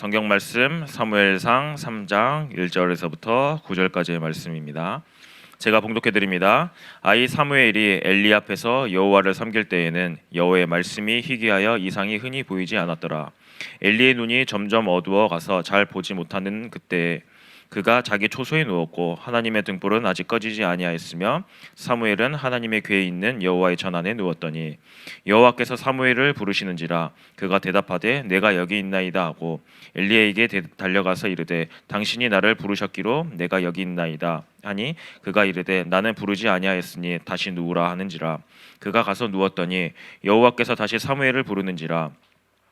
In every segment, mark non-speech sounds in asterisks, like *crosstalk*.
성경 말씀 사무엘상 3장 1절에서부터 9절까지의 말씀입니다. 제가 봉독해 드립니다. 아이 사무엘이 엘리 앞에서 여호와를 섬길 때에는 여호와의 말씀이 희귀하여 이상이 흔히 보이지 않았더라. 엘리의 눈이 점점 어두워 가서 잘 보지 못하는 그때 그가 자기 초소에 누웠고 하나님의 등불은 아직 꺼지지 아니하였으며 사무엘은 하나님의 궤에 있는 여호와의 전안에 누웠더니 여호와께서 사무엘을 부르시는지라 그가 대답하되 내가 여기 있나이다 하고 엘리에게 대- 달려가서 이르되 당신이 나를 부르셨기로 내가 여기 있나이다 하니 그가 이르되 나는 부르지 아니하였으니 다시 누우라 하는지라 그가 가서 누웠더니 여호와께서 다시 사무엘을 부르는지라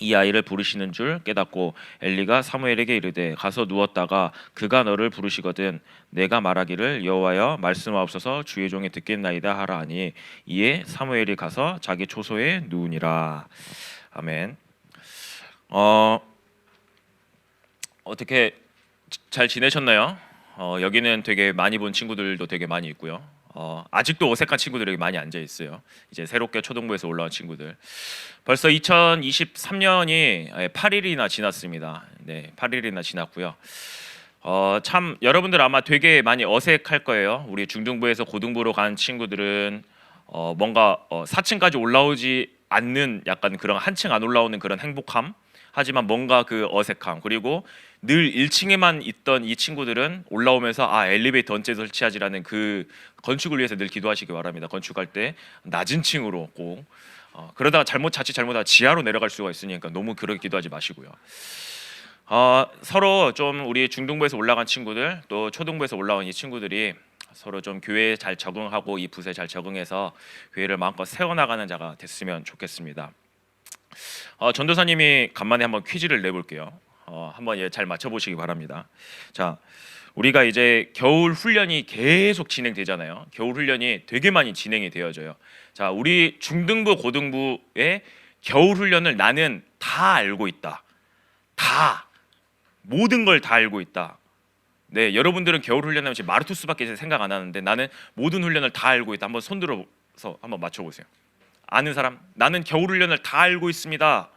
이 아이를 부르시는 줄 깨닫고 엘리가 사무엘에게 이르되 가서 누웠다가 그가 너를 부르시거든 내가 말하기를 여호와여 말씀하옵소서 주의 종이 듣겠나이다 하라 하니 이에 사무엘이 가서 자기 초소에 누우니라 아멘. 어 어떻게 잘 지내셨나요? 어, 여기는 되게 많이 본 친구들도 되게 많이 있고요. 어, 아직도 어색한 친구들이 많이 앉아 있어요. 이제 새롭게 초등부에서 올라온 친구들. 벌써 2023년이 8일이나 지났습니다. 네, 8일이나 지났고요. 어, 참 여러분들 아마 되게 많이 어색할 거예요. 우리 중등부에서 고등부로 간 친구들은 어, 뭔가 어, 4층까지 올라오지 않는 약간 그런 한층 안 올라오는 그런 행복함. 하지만 뭔가 그 어색함 그리고 늘 1층에만 있던 이 친구들은 올라오면서 아 엘리베이터 언제 설치하지라는 그 건축을 위해서 늘 기도하시기 바랍니다. 건축할 때 낮은 층으로 꼭 어, 그러다가 잘못 자칫 잘못하다 지하로 내려갈 수가 있으니까 너무 그렇게 기도하지 마시고요. 어, 서로 좀 우리 중등부에서 올라간 친구들 또 초등부에서 올라온 이 친구들이 서로 좀 교회에 잘 적응하고 이 붓에 잘 적응해서 교회를 마음껏 세워나가는 자가 됐으면 좋겠습니다. 어, 전도사님이 간만에 한번 퀴즈를 내볼게요. 어, 한번 예, 잘 맞춰보시기 바랍니다. 자, 우리가 이제 겨울 훈련이 계속 진행되잖아요. 겨울 훈련이 되게 많이 진행이 되어져요. 자, 우리 중등부 고등부의 겨울 훈련을 나는 다 알고 있다. 다 모든 걸 다 알고 있다. 네, 여러분들은 겨울 훈련하면 지금 마르투스밖에 생각 안 하는데 나는 모든 훈련을 다 알고 있다. 한번 손 들어서 한번 맞춰 보세요. 아는 사람? 나는 겨울 훈련을 다 알고 있습니다.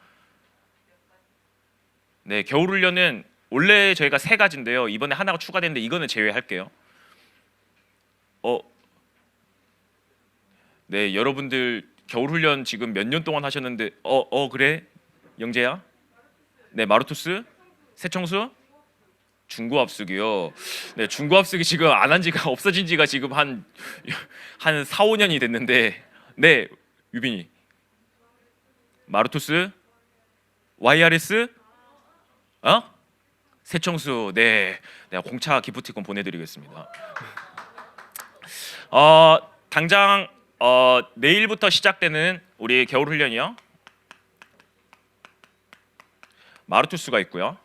네, 겨울 훈련은 원래 저희가 세 가지인데요. 이번에 하나가 추가됐는데 이거는 제외할게요. 어, 네, 여러분들 겨울 훈련 지금 몇 년 동안 하셨는데, 어, 어 그래, 영재야? 네, 마루투스, 새청수, 중고압수기요. 네, 중고압수기 지금 안 한 지가 *laughs* 없어진 지가 지금 한한 4, 5년이 됐는데, 네, 유빈이, 마루투스, YRS, 어? 새청수, 네, 내가 공차 기프티콘 보내드리겠습니다. 어, 당장 어, 내일부터 시작되는 우리 겨울 훈련이요. 마루투스가 있고요.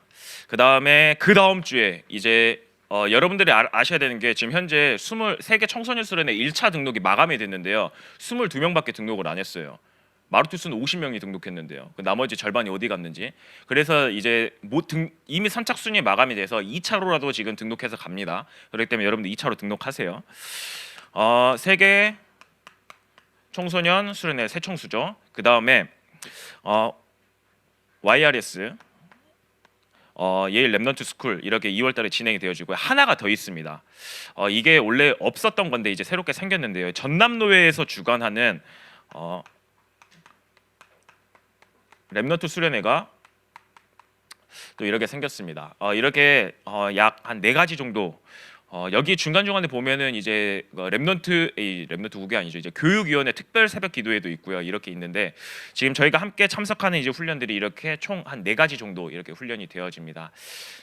그 다음에 그 다음 주에 이제 어, 여러분들이 아, 아셔야 되는 게 지금 현재 23개 청소년 수련회 1차 등록이 마감이 됐는데요. 22명밖에 등록을 안 했어요. 마루투스는 50명이 등록했는데요. 그 나머지 절반이 어디 갔는지. 그래서 이제 뭐 등, 이미 선착 순위 마감이 돼서 2차로라도 지금 등록해서 갑니다. 그렇기 때문에 여러분들 2차로 등록하세요. 어, 세계 청소년 수련회 새 청수죠. 그 다음에 어, YRS 어, 예일 랩넌트 스쿨 이렇게 2월달에 진행이 되어지고 하나가 더 있습니다. 어, 이게 원래 없었던 건데 이제 새롭게 생겼는데요. 전남노회에서 주관하는 어, 랩넌트 수련회가 또 이렇게 생겼습니다. 어, 이렇게 어, 약한 네 가지 정도 어, 여기 중간 중간에 보면은 이제 어, 랩넌트 이 랩넌트 국이 아니죠. 이제 교육위원회 특별 새벽 기도회도 있고요. 이렇게 있는데 지금 저희가 함께 참석하는 이제 훈련들이 이렇게 총 한 네 가지 정도 이렇게 훈련이 되어집니다.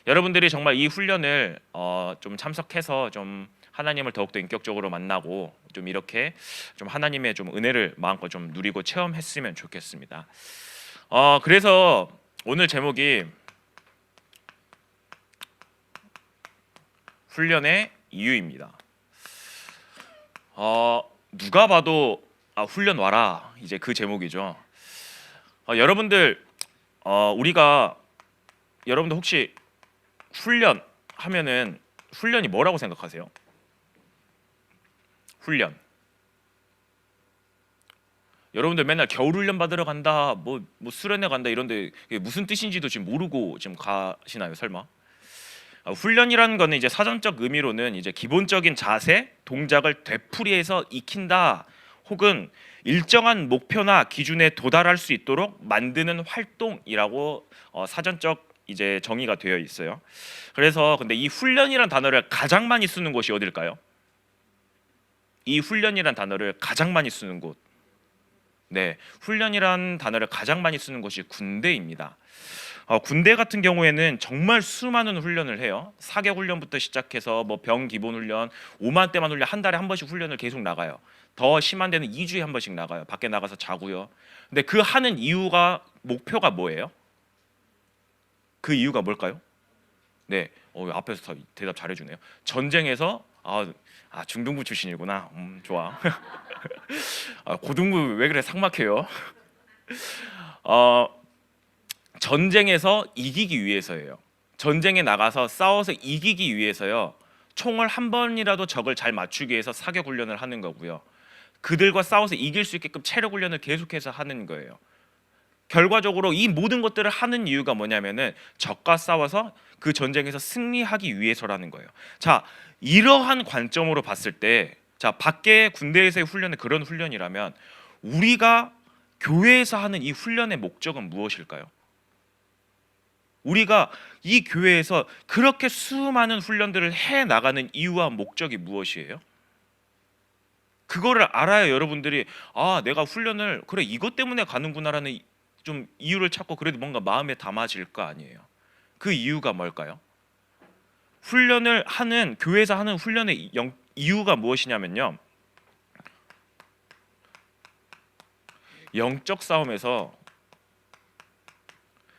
여러분들이 정말 이 훈련을 어, 좀 참석해서 좀 하나님을 더욱더 인격적으로 만나고 좀 이렇게 좀 하나님의 좀 은혜를 마음껏 좀 누리고 체험했으면 좋겠습니다. 어, 그래서 오늘 제목이 훈련의 이유입니다. 어, 누가 봐도 아, 훈련 와라 이제 그 제목이죠. 어, 여러분들 어, 우리가 여러분들 혹시 훈련 하면은 훈련이 뭐라고 생각하세요? 훈련. 여러분들 맨날 겨울 훈련 받으러 간다, 뭐, 뭐 수련회 간다 이런데 무슨 뜻인지도 지금 모르고 지금 가시나요, 설마? 아, 훈련이라는 거는 이제 사전적 의미로는 이제 기본적인 자세, 동작을 되풀이해서 익힌다, 혹은 일정한 목표나 기준에 도달할 수 있도록 만드는 활동이라고 어, 사전적 이제 정의가 되어 있어요. 그래서 근데 이 훈련이란 단어를 가장 많이 쓰는 곳이 어딜까요? 이 훈련이란 단어를 가장 많이 쓰는 곳. 네, 훈련이란 단어를 가장 많이 쓰는 곳이 군대입니다. 어, 군대 같은 경우에는 정말 수많은 훈련을 해요. 사격 훈련부터 시작해서 뭐 병 기본 훈련, 5만 대만 훈련 한 달에 한 번씩 훈련을 계속 나가요. 더 심한 데는 2주에 한 번씩 나가요. 밖에 나가서 자고요. 근데 그 하는 이유가 목표가 뭐예요? 그 이유가 뭘까요? 네, 어, 앞에서 다 대답 잘해주네요. 전쟁에서 아, 아 중등부 출신이구나. 음, 좋아. *laughs* 아, 고등부 왜 그래 삭막해요? *laughs* 어, 전쟁에서 이기기 위해서예요. 전쟁에 나가서 싸워서 이기기 위해서요. 총을 한 번이라도 적을 잘 맞추기 위해서 사격 훈련을 하는 거고요. 그들과 싸워서 이길 수 있게끔 체력 훈련을 계속해서 하는 거예요. 결과적으로 이 모든 것들을 하는 이유가 뭐냐면은 적과 싸워서 그 전쟁에서 승리하기 위해서라는 거예요. 자, 이러한 관점으로 봤을 때, 자 밖에 군대에서의 훈련은 그런 훈련이라면 우리가 교회에서 하는 이 훈련의 목적은 무엇일까요? 우리가 이 교회에서 그렇게 수많은 훈련들을 해 나가는 이유와 목적이 무엇이에요? 그거를 알아야 여러분들이 아 내가 훈련을 그래 이것 때문에 가는구나라는 이- 좀 이유를 찾고 그래도 뭔가 마음에 담아질 거 아니에요. 그 이유가 뭘까요? 훈련을 하는 교회에서 하는 훈련의 영- 이유가 무엇이냐면요. 영적 싸움에서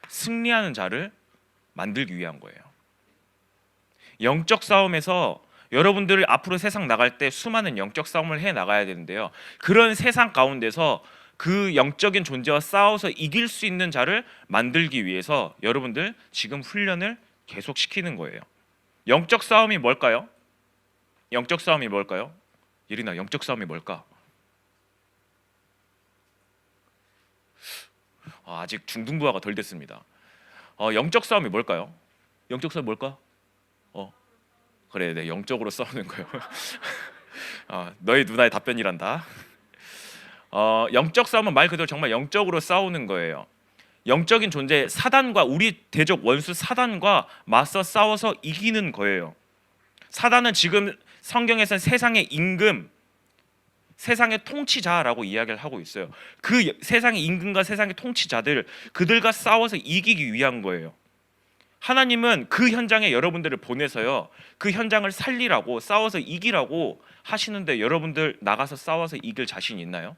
승리하는 자를 만들기 위한 거예요. 영적 싸움에서 여러분들이 앞으로 세상 나갈 때 수많은 영적 싸움을 해 나가야 되는데요. 그런 세상 가운데서 그 영적인 존재와 싸워서 이길 수 있는 자를 만들기 위해서 여러분들 지금 훈련을 계속 시키는 거예요. 영적 싸움이 뭘까요? 영적 싸움이 뭘까요? 예린아, 영적 싸움이 뭘까? 아, 아직 중등부화가 덜 됐습니다. 어, 영적 싸움이 뭘까요? 영적 싸움 뭘까? 어, 그래, 네, 영적으로 싸우는 거예요. *laughs* 어, 너희 누나의 답변이란다. 어, 영적 싸움은 말 그대로 정말 영적으로 싸우는 거예요. 영적인 존재 사단과 우리 대적 원수 사단과 맞서 싸워서 이기는 거예요. 사단은 지금 성경에서는 세상의 임금, 세상의 통치자라고 이야기를 하고 있어요. 그 여- 세상의 임금과 세상의 통치자들 그들과 싸워서 이기기 위한 거예요. 하나님은 그 현장에 여러분들을 보내서요. 그 현장을 살리라고 싸워서 이기라고 하시는데 여러분들 나가서 싸워서 이길 자신 있나요?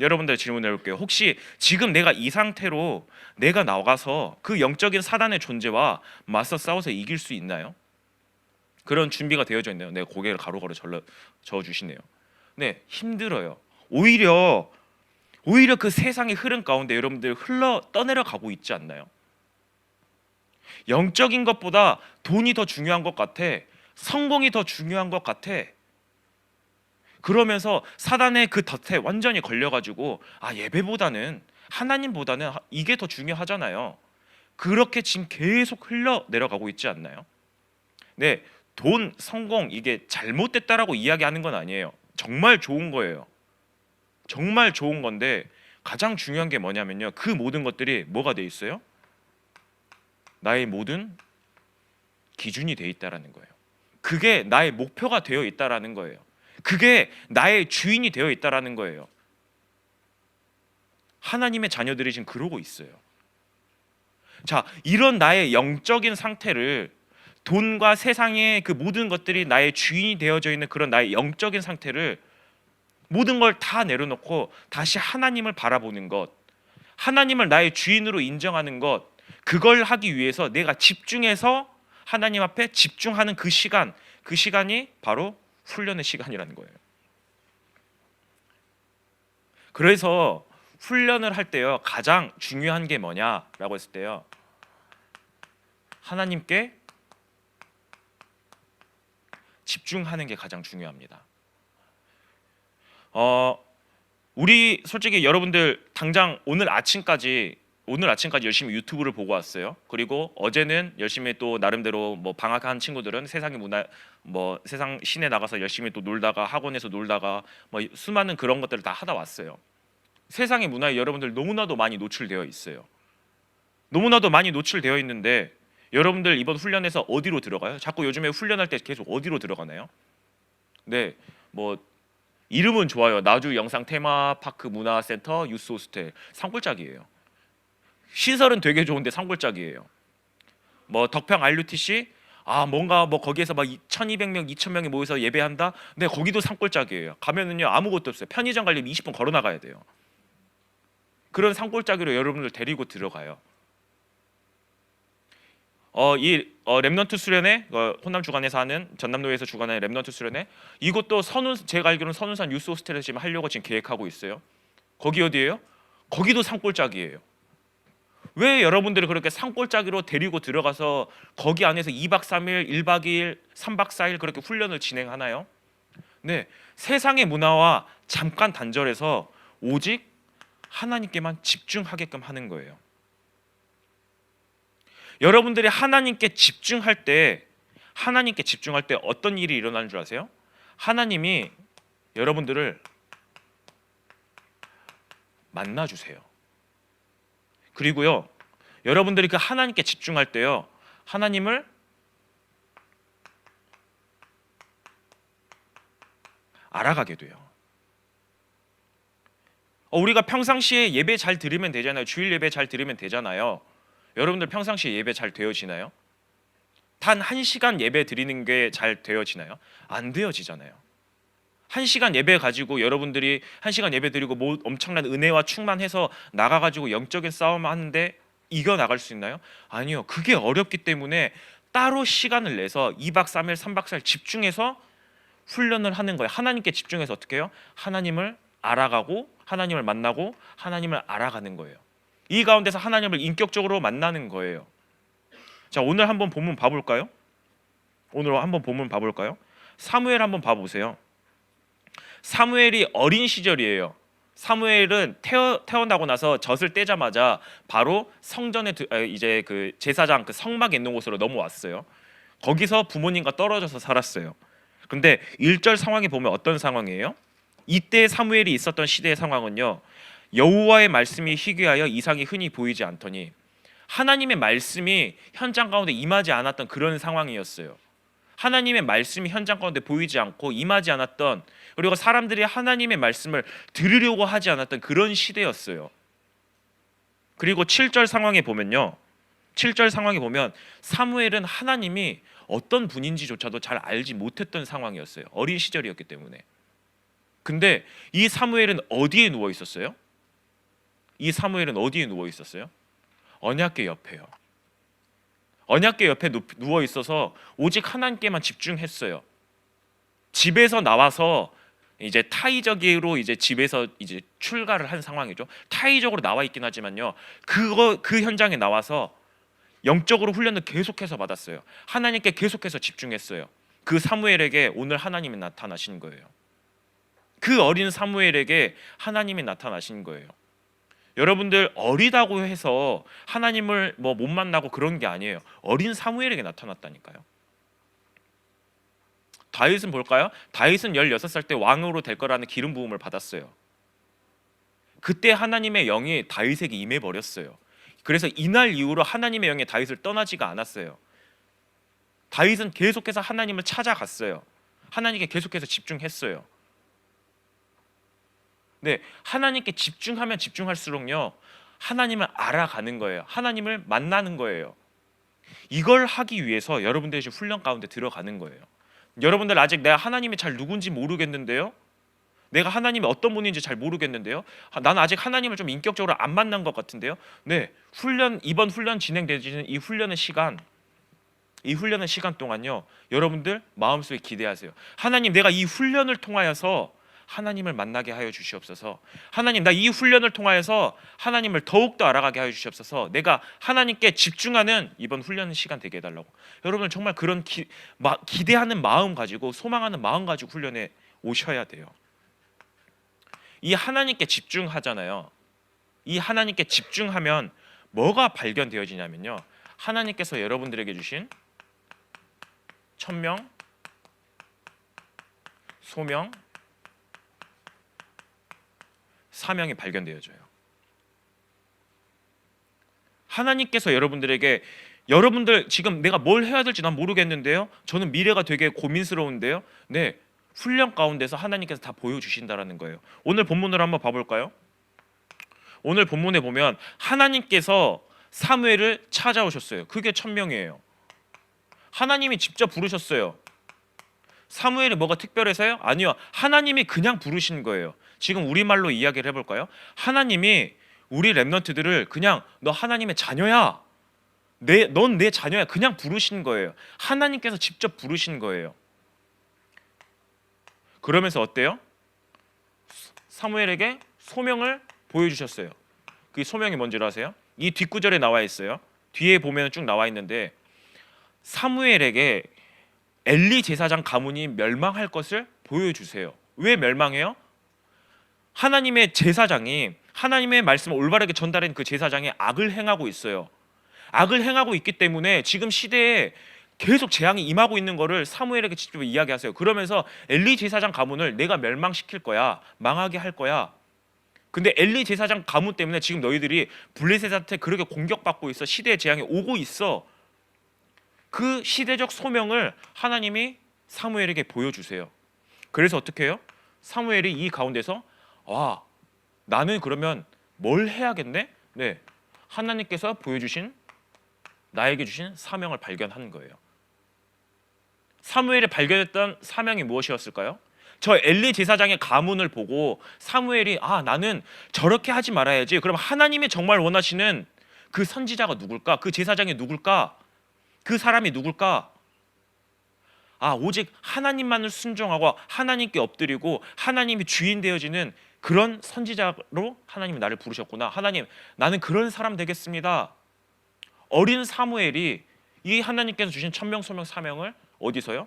여러분들 질문해 볼게요. 혹시 지금 내가 이 상태로 내가 나가서 그 영적인 사단의 존재와 맞서 싸워서 이길 수 있나요? 그런 준비가 되어져 있네요. 내 고개를 가로가로 저어 주시네요. 네, 힘들어요. 오히려 오히려 그 세상의 흐름 가운데 여러분들 흘러 떠내려 가고 있지 않나요? 영적인 것보다 돈이 더 중요한 것 같아. 성공이 더 중요한 것 같아. 그러면서 사단의 그 덫에 완전히 걸려가지고 아 예배보다는 하나님보다는 하- 이게 더 중요하잖아요. 그렇게 지금 계속 흘러 내려가고 있지 않나요? 네, 돈, 성공 이게 잘못됐다라고 이야기하는 건 아니에요. 정말 좋은 거예요. 정말 좋은 건데 가장 중요한 게 뭐냐면요. 그 모든 것들이 뭐가 돼 있어요? 나의 모든 기준이 돼 있다라는 거예요. 그게 나의 목표가 되어 있다라는 거예요. 그게 나의 주인이 되어 있다라는 거예요. 하나님의 자녀들이 지금 그러고 있어요. 자, 이런 나의 영적인 상태를 돈과 세상의 그 모든 것들이 나의 주인이 되어져 있는 그런 나의 영적인 상태를 모든 걸 다 내려놓고 다시 하나님을 바라보는 것, 하나님을 나의 주인으로 인정하는 것, 그걸 하기 위해서 내가 집중해서 하나님 앞에 집중하는 그 시간, 그 시간이 바로 훈련의 시간이라는 거예요. 그래서 훈련을 할 때요 가장 중요한 게 뭐냐라고 했을 때요 하나님께 집중하는 게 가장 중요합니다. 어 우리 솔직히 여러분들 당장 오늘 아침까지 오늘 아침까지 열심히 유튜브를 보고 왔어요. 그리고 어제는 열심히 또 나름대로 뭐 방학한 친구들은 세상의 문화 뭐 세상 시내 나가서 열심히 또 놀다가 학원에서 놀다가 뭐 수많은 그런 것들을 다 하다 왔어요. 세상의 문화에 여러분들 너무나도 많이 노출되어 있어요. 너무나도 많이 노출되어 있는데 여러분들 이번 훈련에서 어디로 들어가요? 자꾸 요즘에 훈련할 때 계속 어디로 들어가나요? 네, 뭐 이름은 좋아요. 나주 영상 테마파크 문화센터 유스 호스텔 산골짜기예요. 시설은 되게 좋은데 산골짜기예요. 뭐 덕평 RUTC 아 뭔가 뭐 거기에서 막 1,200명, 2,000명이 모여서 예배한다. 네 거기도 산골짜기예요. 가면은요 아무것도 없어요. 편의점 가려면 20분 걸어 나가야 돼요. 그런 산골짜기로 여러분들 데리고 들어가요. 어 이 어, 렘넌트 수련회 어, 호남 주간에서 하는 전남도에서 주관하는 렘넌트 수련회 이것도 선운 제가 알기로는 선운산 유스 호스텔에서 지금 하려고 지금 계획하고 있어요. 거기 어디예요? 거기도 산골짜기예요. 왜 여러분들이 그렇게 산골짜기로 데리고 들어가서 거기 안에서 2박 3일, 1박 2일, 3박 4일 그렇게 훈련을 진행하나요? 네, 세상의 문화와 잠깐 단절해서 오직 하나님께만 집중하게끔 하는 거예요. 여러분들이 하나님께 집중할 때 하나님께 집중할 때 어떤 일이 일어나는 줄 아세요? 하나님이 여러분들을 만나 주세요. 그리고요. 여러분들이 그 하나님께 집중할 때요. 하나님을 알아가게 돼요. 어, 우리가 평상시에 예배 잘 드리면 되잖아요. 주일 예배 잘 드리면 되잖아요. 여러분들 평상시에 예배 잘 되어지나요? 단 한 시간 예배 드리는 게 잘 되어지나요? 안 되어지잖아요. 한 시간 예배 가지고 여러분들이 한 시간 예배 드리고 뭐 엄청난 은혜와 충만해서 나가 가지고 영적인 싸움 하는데 이겨 나갈 수 있나요? 아니요. 그게 어렵기 때문에 따로 시간을 내서 2박 3일, 3박 4일 집중해서 훈련을 하는 거예요. 하나님께 집중해서 어떻게 해요? 하나님을 알아가고 하나님을 만나고 하나님을 알아가는 거예요. 이 가운데서 하나님을 인격적으로 만나는 거예요. 자, 오늘 한번 본문 봐 볼까요? 오늘 한번 본문 봐 볼까요? 사무엘 한번 봐 보세요. 사무엘이 어린 시절이에요. 사무엘은 태어, 태어나고 나서 젖을 떼자마자 바로 성전에 드- 아, 이제 그 제사장 그 성막에 있는 곳으로 넘어왔어요. 거기서 부모님과 떨어져서 살았어요. 근데 1절 상황에 보면 어떤 상황이에요? 이때 사무엘이 있었던 시대의 상황은요. 여호와의 말씀이 희귀하여 이상이 흔히 보이지 않더니 하나님의 말씀이 현장 가운데 임하지 않았던 그런 상황이었어요. 하나님의 말씀이 현장 가운데 보이지 않고 임하지 않았던 그리고 사람들이 하나님의 말씀을 들으려고 하지 않았던 그런 시대였어요. 그리고 7절 상황에 보면요. 7절 상황에 보면 사무엘은 하나님이 어떤 분인지조차도 잘 알지 못했던 상황이었어요. 어린 시절이었기 때문에. 근데 이 사무엘은 어디에 누워 있었어요? 이 사무엘은 어디에 누워 있었어요? 언약궤 옆에요. 언약궤 옆에 누- 누워 있어서 오직 하나님께만 집중했어요. 집에서 나와서 이제 타이적으로 이제 집에서 이제 출가를 한 상황이죠. 타이적으로 나와 있긴 하지만요. 그거 그 현장에 나와서 영적으로 훈련을 계속해서 받았어요. 하나님께 계속해서 집중했어요. 그 사무엘에게 오늘 하나님이 나타나신 거예요. 그 어린 사무엘에게 하나님이 나타나신 거예요. 여러분들 어리다고 해서 하나님을 뭐 못 만나고 그런 게 아니에요. 어린 사무엘에게 나타났다니까요. 다윗은 볼까요? 다윗은 16살 때 왕으로 될 거라는 기름 부음을 받았어요. 그때 하나님의 영이 다윗에게 임해 버렸어요. 그래서 이날 이후로 하나님의 영이 다윗을 떠나지가 않았어요. 다윗은 계속해서 하나님을 찾아갔어요. 하나님께 계속해서 집중했어요. 네, 하나님께 집중하면 집중할수록요. 하나님을 알아가는 거예요. 하나님을 만나는 거예요. 이걸 하기 위해서 여러분들이 훈련 가운데 들어가는 거예요. 여러분들 아직 내가 하나님이 잘 누군지 모르겠는데요. 내가 하나님이 어떤 분인지 잘 모르겠는데요. 아, 나는 아직 하나님을 좀 인격적으로 안 만난 것 같은데요. 네, 훈련 이번 훈련 진행되는 이 훈련의 시간 이 훈련의 시간 동안요. 여러분들 마음속에 기대하세요. 하나님 내가 이 훈련을 통하여서 하나님을 만나게 하여 주시옵소서. 하나님 나 이 훈련을 통하여서 하나님을 더욱더 알아가게 하여 주시옵소서. 내가 하나님께 집중하는 이번 훈련 시간 되게 해달라고. 여러분 정말 그런 기, 마, 기대하는 마음 가지고 소망하는 마음 가지고 훈련에 오셔야 돼요. 이 하나님께 집중하잖아요. 이 하나님께 집중하면 뭐가 발견되어지냐면요. 하나님께서 여러분들에게 주신 천명, 소명, 사명이 발견되어져요. 하나님께서 여러분들에게 여러분들 지금 내가 뭘 해야 될지 난 모르겠는데요. 저는 미래가 되게 고민스러운데요. 네. 훈련 가운데서 하나님께서 다 보여주신다라는 거예요. 오늘 본문을 한번 봐볼까요? 오늘 본문에 보면 하나님께서 사무엘을 찾아오셨어요. 그게 천명이에요. 하나님이 직접 부르셨어요. 사무엘이 뭐가 특별해서요? 아니요. 하나님이 그냥 부르신 거예요. 지금 우리말로 이야기를 해볼까요? 하나님이 우리 랩런트들을 그냥 너 하나님의 자녀야. 내, 넌 내 자녀야. 그냥 부르신 거예요. 하나님께서 직접 부르신 거예요. 그러면서 어때요? 사무엘에게 소명을 보여주셨어요. 그 소명이 뭔지를 아세요? 이 뒷구절에 나와 있어요. 뒤에 보면 쭉 나와 있는데 사무엘에게 엘리 제사장 가문이 멸망할 것을 보여주세요. 왜 멸망해요? 하나님의 제사장이 하나님의 말씀을 올바르게 전달한 그 제사장이 악을 행하고 있어요. 악을 행하고 있기 때문에 지금 시대에 계속 재앙이 임하고 있는 거를 사무엘에게 직접 이야기하세요. 그러면서 엘리 제사장 가문을 내가 멸망시킬 거야. 망하게 할 거야. 근데 엘리 제사장 가문 때문에 지금 너희들이 블레셋한테 그렇게 공격받고 있어. 시대의 재앙이 오고 있어. 그 시대적 소명을 하나님이 사무엘에게 보여주세요. 그래서 어떻게 해요? 사무엘이 이 가운데서 와 나는 그러면 뭘 해야겠네? 네 하나님께서 보여주신 나에게 주신 사명을 발견한 거예요. 사무엘이 발견했던 사명이 무엇이었을까요? 저 엘리 제사장의 가문을 보고 사무엘이 아 나는 저렇게 하지 말아야지. 그럼 하나님이 정말 원하시는 그 선지자가 누굴까? 그 제사장이 누굴까? 그 사람이 누굴까? 아 오직 하나님만을 순종하고 하나님께 엎드리고 하나님이 주인 되어지는 그런 선지자로 하나님이 나를 부르셨구나. 하나님 나는 그런 사람 되겠습니다. 어린 사무엘이 이 하나님께서 주신 천명 소명 사명을 어디서요?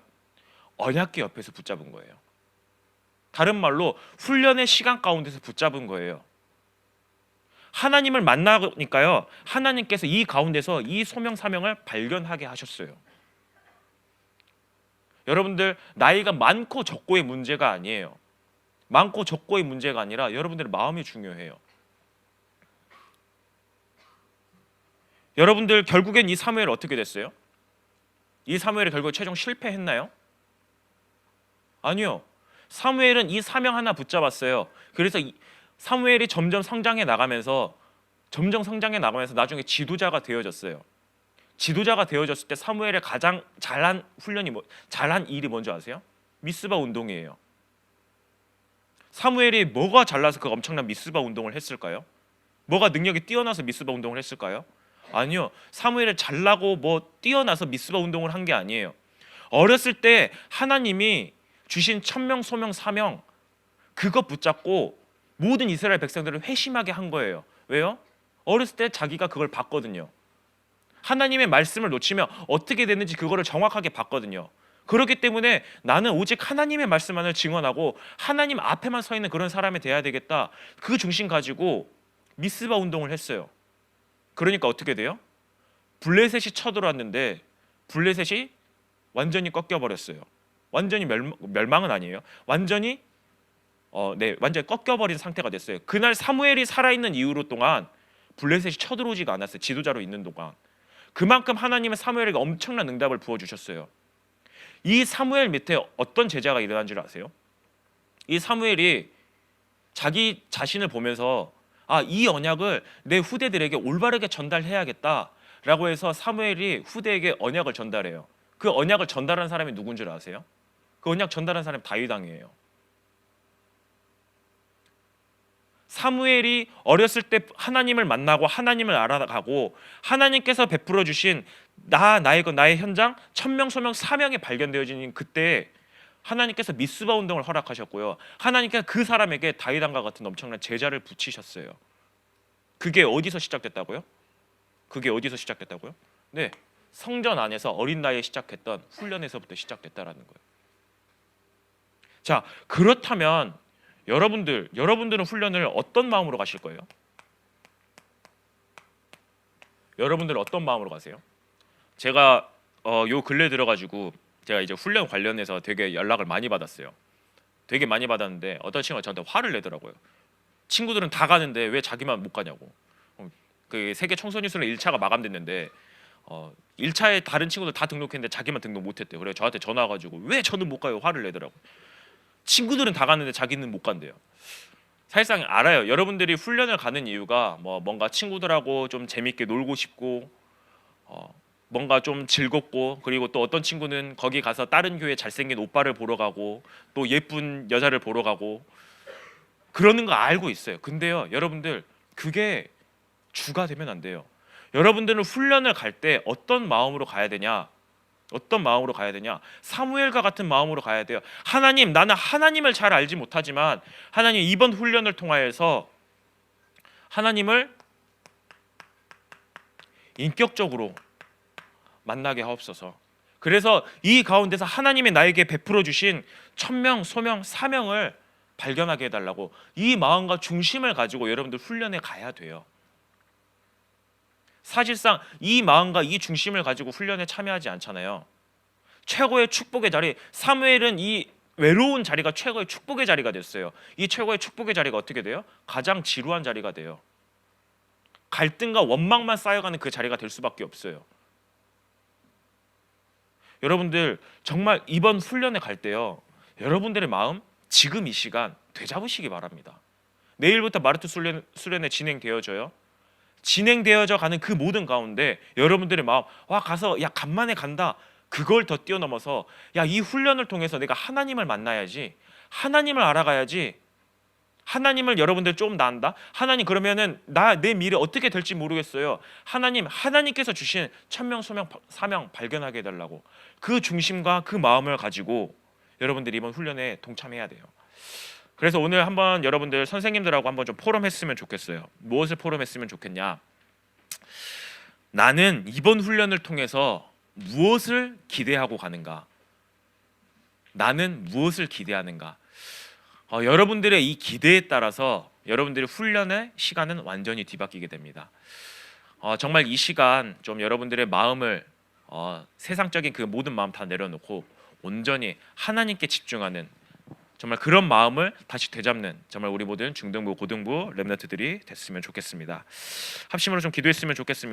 언약궤 옆에서 붙잡은 거예요. 다른 말로 훈련의 시간 가운데서 붙잡은 거예요. 하나님을 만나니까요. 하나님께서 이 가운데서 이 소명 사명을 발견하게 하셨어요. 여러분들 나이가 많고 적고의 문제가 아니에요. 많고 적고의 문제가 아니라 여러분들의 마음이 중요해요. 여러분들 결국엔 이 사무엘 어떻게 됐어요? 이 사무엘이 결국 최종 실패했나요? 아니요. 사무엘은 이 사명 하나 붙잡았어요. 그래서 이 사무엘이 점점 성장해 나가면서 점점 성장해 나가면서 나중에 지도자가 되어졌어요. 지도자가 되어졌을 때 사무엘의 가장 잘한 훈련이 뭐 잘한 일이 뭔지 아세요? 미스바 운동이에요. 사무엘이 뭐가 잘나서 그 엄청난 미스바 운동을 했을까요? 뭐가 능력이 뛰어나서 미스바 운동을 했을까요? 아니요. 사무엘을 잘나고 뭐 뛰어나서 미스바 운동을 한 게 아니에요. 어렸을 때 하나님이 주신 천명 소명 사명 그거 붙잡고 모든 이스라엘 백성들을 회심하게 한 거예요. 왜요? 어렸을 때 자기가 그걸 봤거든요. 하나님의 말씀을 놓치면 어떻게 되는지 그거를 정확하게 봤거든요. 그렇기 때문에 나는 오직 하나님의 말씀만을 증언하고 하나님 앞에만 서 있는 그런 사람이 돼야 되겠다. 그 중심 가지고 미스바 운동을 했어요. 그러니까 어떻게 돼요? 블레셋이 쳐들어왔는데 블레셋이 완전히 꺾여 버렸어요. 완전히 멸, 멸망은 아니에요. 완전히 어, 네, 완전히 꺾여 버린 상태가 됐어요. 그날 사무엘이 살아 있는 이후로 동안 블레셋이 쳐들어오지가 않았어요. 지도자로 있는 동안. 그만큼 하나님은 사무엘에게 엄청난 응답을 부어 주셨어요. 이 사무엘 밑에 어떤 제자가 일어난 줄 아세요? 이 사무엘이 자기 자신을 보면서 아, 이 언약을 내 후대들에게 올바르게 전달해야겠다라고 해서 사무엘이 후대에게 언약을 전달해요. 그 언약을 전달한 사람이 누군 줄 아세요? 그 언약 전달한 사람이 다윗 왕이에요. 사무엘이 어렸을 때 하나님을 만나고 하나님을 알아가고 하나님께서 베풀어 주신 나 나의 것 나의 현장 천명 소명 사명이 발견되어지는 그때 하나님께서 미스바 운동을 허락하셨고요. 하나님께서 그 사람에게 다윗왕과 같은 엄청난 제자를 붙이셨어요. 그게 어디서 시작됐다고요? 그게 어디서 시작됐다고요? 네, 성전 안에서 어린 나이에 시작했던 훈련에서부터 시작됐다라는 거예요. 자, 그렇다면 여러분들 여러분들은 훈련을 어떤 마음으로 가실 거예요? 여러분들은 어떤 마음으로 가세요? 제가 어, 요 근래 들어가지고 제가 이제 훈련 관련해서 되게 연락을 많이 받았어요. 되게 많이 받았는데 어떤 친구가 저한테 화를 내더라고요. 친구들은 다 가는데 왜 자기만 못 가냐고. 어, 그 세계 청소년 수련 1차가 마감됐는데 어, 1차에 다른 친구들 다 등록했는데 자기만 등록 못했대요. 그래서 저한테 전화 와가지고 왜 저는 못 가요? 화를 내더라고. 친구들은 다 갔는데 자기는 못 간대요. 사실상 알아요. 여러분들이 훈련을 가는 이유가 뭐 뭔가 친구들하고 좀 재밌게 놀고 싶고 어, 뭔가 좀 즐겁고 그리고 또 어떤 친구는 거기 가서 다른 교회 잘생긴 오빠를 보러 가고 또 예쁜 여자를 보러 가고 그러는 거 알고 있어요. 근데요, 여러분들 그게 주가 되면 안 돼요. 여러분들은 훈련을 갈 때 어떤 마음으로 가야 되냐? 어떤 마음으로 가야 되냐? 사무엘과 같은 마음으로 가야 돼요. 하나님, 나는 하나님을 잘 알지 못하지만 하나님 이번 훈련을 통하여서 하나님을 인격적으로 만나게 하옵소서. 그래서 이 가운데서 하나님이 나에게 베풀어 주신 천명, 소명, 사명을 발견하게 해달라고 이 마음과 중심을 가지고 여러분들 훈련에 가야 돼요. 사실상 이 마음과 이 중심을 가지고 훈련에 참여하지 않잖아요. 최고의 축복의 자리 사무엘은 이 외로운 자리가 최고의 축복의 자리가 됐어요. 이 최고의 축복의 자리가 어떻게 돼요? 가장 지루한 자리가 돼요. 갈등과 원망만 쌓여가는 그 자리가 될 수밖에 없어요. 여러분들 정말 이번 훈련에 갈 때요. 여러분들의 마음 지금 이 시간 되잡으시기 바랍니다. 내일부터 마르트 수련, 수련회 진행되어져요. 진행되어져 가는 그 모든 가운데 여러분들의 마음 와 가서 야 간만에 간다. 그걸 더 뛰어넘어서 야 이 훈련을 통해서 내가 하나님을 만나야지. 하나님을 알아가야지. 하나님을 여러분들 좀 난다. 하나님 그러면은 나 내 미래 어떻게 될지 모르겠어요. 하나님 하나님께서 주신 천명 소명 사명 발견하게 해달라고. 그 중심과 그 마음을 가지고 여러분들이 이번 훈련에 동참해야 돼요 그래서 오늘 한번 여러분들 선생님들하고 한번 좀 포럼했으면 좋겠어요. 무엇을 포럼했으면 좋겠냐? 나는 이번 훈련을 통해서 무엇을 기대하고 가는가? 나는 무엇을 기대하는가? 어, 여러분들의 이 기대에 따라서 여러분들의 훈련의 시간은 완전히 뒤바뀌게 됩니다. 어, 정말 이 시간 좀 여러분들의 마음을 어, 세상적인 그 모든 마음 다 내려놓고 온전히 하나님께 집중하는 정말 그런 마음을 다시 되잡는 정말 우리 모든 중등부 고등부 랩너트들이 됐으면 좋겠습니다. 합심으로 좀 기도했으면 좋겠습니다.